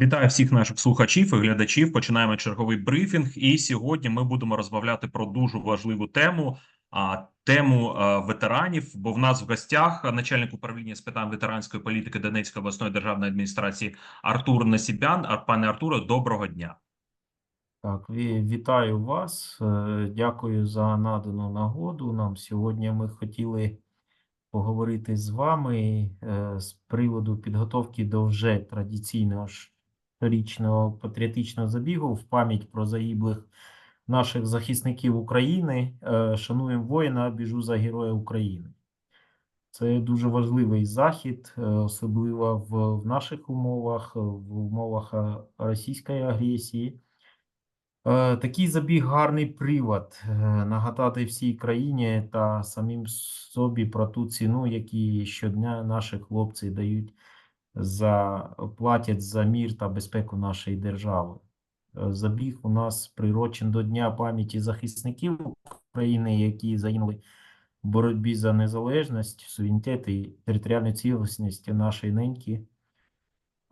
Вітаю всіх наших слухачів і глядачів. Починаємо черговий брифінг. І сьогодні ми будемо розмовляти про дуже важливу тему. Тему ветеранів. Бо в нас в гостях начальник управління з питань ветеранської політики Донецької обласної державної адміністрації Артур Насібян. Пане Артуре, доброго дня. Так, вітаю вас. Е, Дякую за надану нагоду. Нам сьогодні ми хотіли поговорити з вами е, з приводу підготовки до вже традиційного щорічного патріотичного забігу в пам'ять про загиблих наших захисників України. Е, Шануємо воїна, біжу за героя України. Це дуже важливий захід, е, особливо в, наших умовах, в умовах російської агресії. Е, Такий забіг гарний привод е, нагадати всій країні та самим собі про ту ціну, які щодня наші хлопці дають за платять за мір та безпеку нашої держави. Е, Забіг у нас прирочен до Дня пам'яті захисників України, які загинули в боротьбі за незалежність, суверенітет і територіальну цілісність нашої неньки.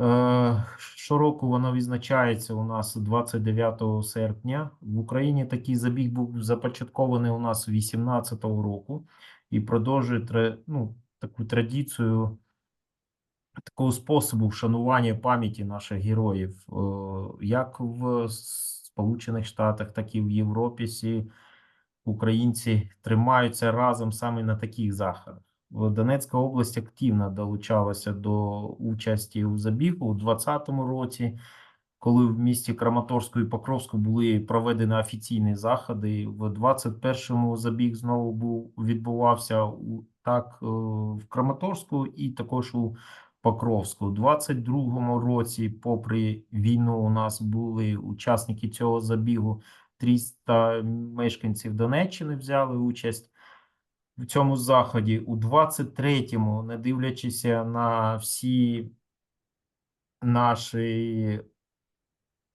Е, Щороку воно відзначається у нас 29 серпня. В Україні такий забіг був започаткований у нас 18 року і продовжує ну, таку традицію такого способу вшанування пам'яті наших героїв, е, як в Сполучених Штатах, так і в Європі. Всі українці тримаються разом саме на таких заходах. Донецька область активно долучалася до участі у забігу у 2020 році, коли в місті Краматорську і Покровську були проведені офіційні заходи. В 21-му забіг знову був відбувався у так е, в Краматорську і також у Покровську. У 22-му році, попри війну, у нас були учасники цього забігу. 300 мешканців Донеччини взяли участь в цьому заході. У 23-му, не дивлячись на всі наші,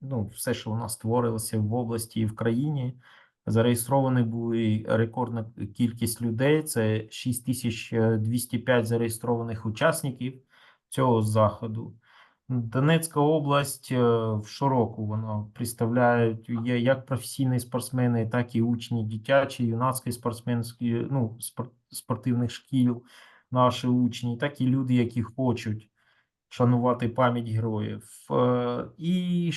ну, все, що у нас створилося в області і в країні, зареєстровані були рекордна кількість людей. Це 6205 зареєстрованих учасників цього заходу. Донецька область е, в щороку вона представляють є як професійні спортсмени, так і учні дитячі, юнацької спортсменської, ну, спор- спортивних шкіл, наші учні, так і люди, які хочуть шанувати пам'ять героїв. Е, І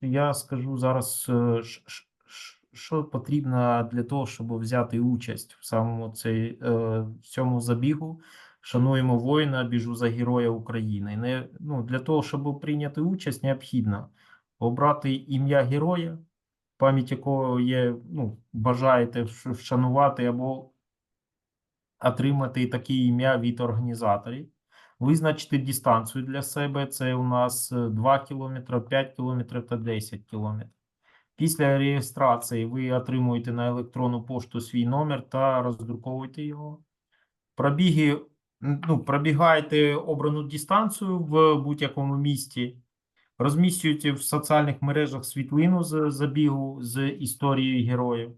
я скажу зараз, е, що потрібно для того, щоб взяти участь в самому цей, е, в цьому забігу. Шануємо воїна, біжу за героя України. Не, ну, для того, щоб прийняти участь, необхідно обрати ім'я героя, пам'ять якого є, ну, бажаєте вшанувати або отримати таке ім'я від організаторів. Визначити дистанцію для себе. Це у нас е, 2 км, 5 км та 10 км. Після реєстрації ви отримуєте на електронну пошту свій номер та роздруковуєте його. Пробіги, ну, пробігаєте обрану дистанцію в будь-якому місті, розміщуєте в соціальних мережах світлину з забігу з історією героїв.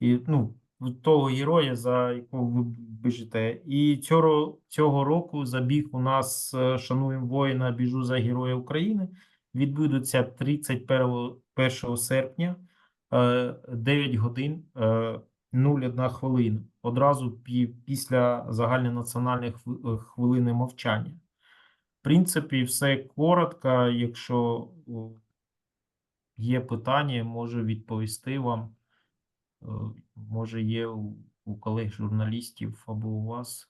І, ну, того героя, за якого ви біжите. І цього, цього року забіг у нас е, «Шануємо воїна, біжу за героя України» відбудеться 31 1 серпня, е, 9 годин, е, 01 хвилина. Одразу після загальнонаціональної е, хвилини мовчання. В принципі, все коротко. Якщо є питання, можу відповісти вам. Е, Може, є у, у колег журналістів або у вас.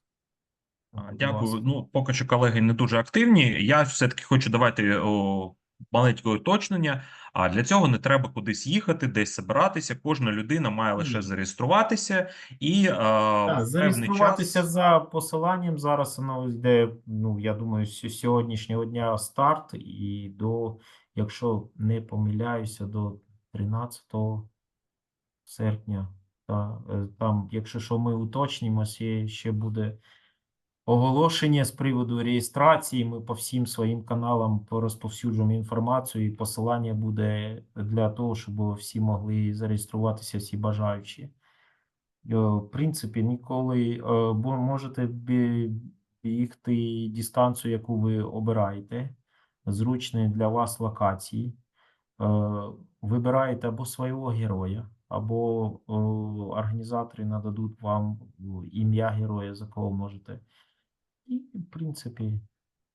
Дякую. Ну, поки що колеги не дуже активні. Я все-таки хочу давати о, маленьке уточнення. А для цього не треба кудись їхати, десь збиратися. Кожна людина має лише зареєструватися і а, Так, зареєструватися час. за посиланням. Зараз воно йде, ну, я думаю, з сьогоднішнього дня старт і до, якщо не помиляюся, до 13 серпня. Та, е, там, якщо що ми уточнимо, ще, ще буде оголошення з приводу реєстрації. Ми по всім своїм каналам розповсюджуємо інформацію, і посилання буде для того, щоб всі могли зареєструватися, всі бажаючі. Е, В принципі, ніколи е, можете бі- бігти дистанцію, яку ви обираєте. зручної для вас локації. Е, Вибираєте або свого героя, або організатори нададуть вам ім'я героя, за кого можете. І, в принципі,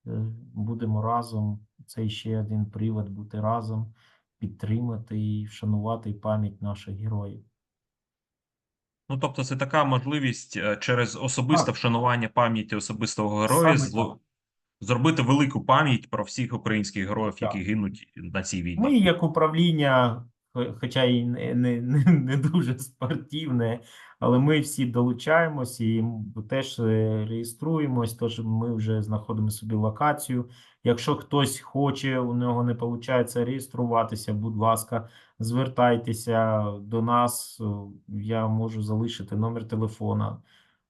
е, будемо разом. Це ще один привод бути разом, підтримати і вшанувати пам'ять наших героїв. Ну, тобто, це така можливість е, через особисте Так. вшанування пам'яті особистого героя зло- зробити велику пам'ять про всіх українських героїв, Так. які гинуть на цій війні. Ми, як управління, хоча і не, не, не, не дуже спортивне, але ми всі долучаємося і теж е, реєструємось, тож ми вже знаходимо собі локацію. Якщо хтось хоче, у нього не виходить реєструватися, будь ласка, звертайтеся до нас. Я можу залишити номер телефона,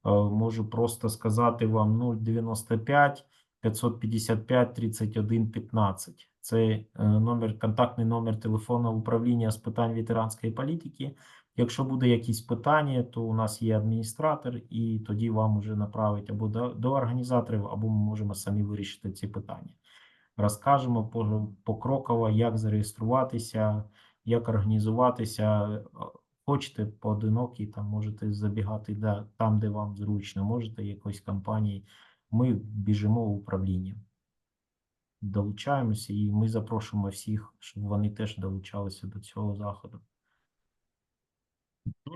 е, можу просто сказати вам 095 555 31 15. Це е, номер, контактний номер телефону управління з питань ветеранської політики. Якщо буде якісь питання, то у нас є адміністратор, і тоді вам вже направить або до, до організаторів, або ми можемо самі вирішити ці питання. Розкажемо по- покроково, як зареєструватися, як організуватися. Хочете поодинокі, там можете забігати да, там, де вам зручно, можете якоїсь компанії. Ми біжимо в управління долучаємося, і ми запрошуємо всіх, щоб вони теж долучалися до цього заходу.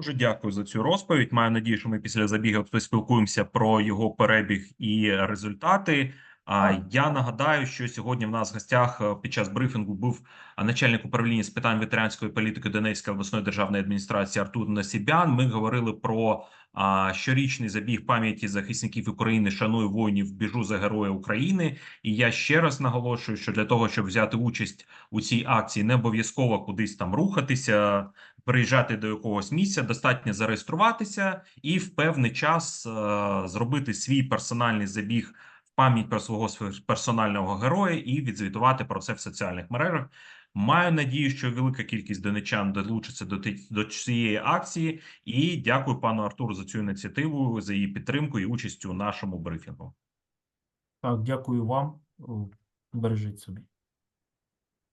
Дуже дякую за цю розповідь. Маю надію, що ми після забігу поспілкуємося про його перебіг і результати. А я нагадаю, що сьогодні в нас в гостях е, під час брифінгу був начальник управління з питань ветеранської політики Донецької обласної державної адміністрації Артур Насібян. Ми говорили про щорічний забіг пам'яті захисників України Шаную воїнів, біжу за героя України. І я ще раз наголошую, що для того, щоб взяти участь у цій акції, не обов'язково кудись там рухатися приїжджати до якогось місця, достатньо зареєструватися і в певний час е, зробити свій персональний забіг пам'ять про свого св- персонального героя і відзвітувати про це в соціальних мережах. Маю надію, що велика кількість донечан долучиться до, до цієї акції. І дякую пану Артуру за цю ініціативу, за її підтримку і участь у нашому брифінгу. Так, дякую вам. Бережіть собі.